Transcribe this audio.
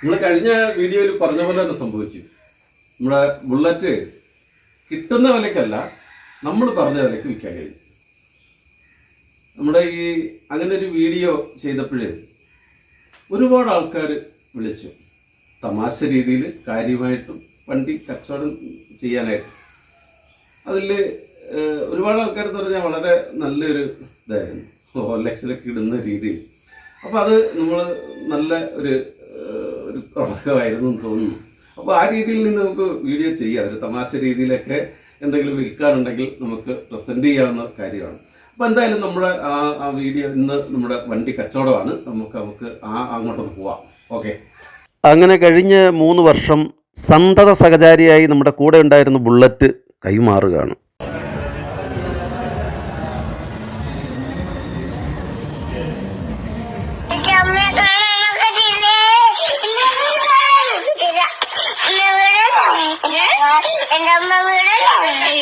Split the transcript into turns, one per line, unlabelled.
നമ്മൾ കഴിഞ്ഞ വീഡിയോയിൽ പറഞ്ഞ പോലെ തന്നെ സംഭവിച്ചു. നമ്മുടെ ബുള്ളറ്റ് കിട്ടുന്ന വിലക്കല്ല നമ്മൾ പറഞ്ഞ വിലക്ക് വിൽക്കാൻ കഴിയും. നമ്മുടെ ഈ അങ്ങനെ ഒരു വീഡിയോ ചെയ്തപ്പോഴേ ഒരുപാട് ആൾക്കാർ വിളിച്ചു. തമാശ രീതിയിൽ കാര്യമായിട്ടും വണ്ടി കച്ചവടം ചെയ്യാനായിട്ട്. അതിൽ ഒരുപാട് ആൾക്കാർ എന്ന് പറഞ്ഞാൽ വളരെ നല്ലൊരു ഇതായിരുന്നു. ഓലക്സിലൊക്കെ ഇടുന്ന രീതിയിൽ. അപ്പോൾ അത് നമ്മൾ നല്ല ഒരു തുടക്കമായിരുന്നു എന്ന് തോന്നുന്നു. അപ്പോൾ ആ രീതിയിൽ നിന്ന് നമുക്ക് വീഡിയോ ചെയ്യാം. ഒരു തമാശ രീതിയിലൊക്കെ എന്തെങ്കിലും വിൽക്കാനുണ്ടെങ്കിൽ നമുക്ക് പ്രസന്റ് ചെയ്യാവുന്ന കാര്യമാണ്. അപ്പോൾ എന്തായാലും നമ്മുടെ ആ ആ വീഡിയോ ഇന്ന് നമ്മുടെ വണ്ടി കച്ചവടമാണ്. നമുക്ക് നമുക്ക് ആ അങ്ങോട്ടൊന്ന് പോവാം. ഓക്കെ
അങ്ങനെ കഴിഞ്ഞ മൂന്ന് വർഷം സന്തത സഹചാരിയായി നമ്മുടെ കൂടെ ഉണ്ടായിരുന്ന ബുള്ളറ്റ് കൈമാറുകയാണ്.
എന്റെ വീട് എന്റെ അമ്മ വീട്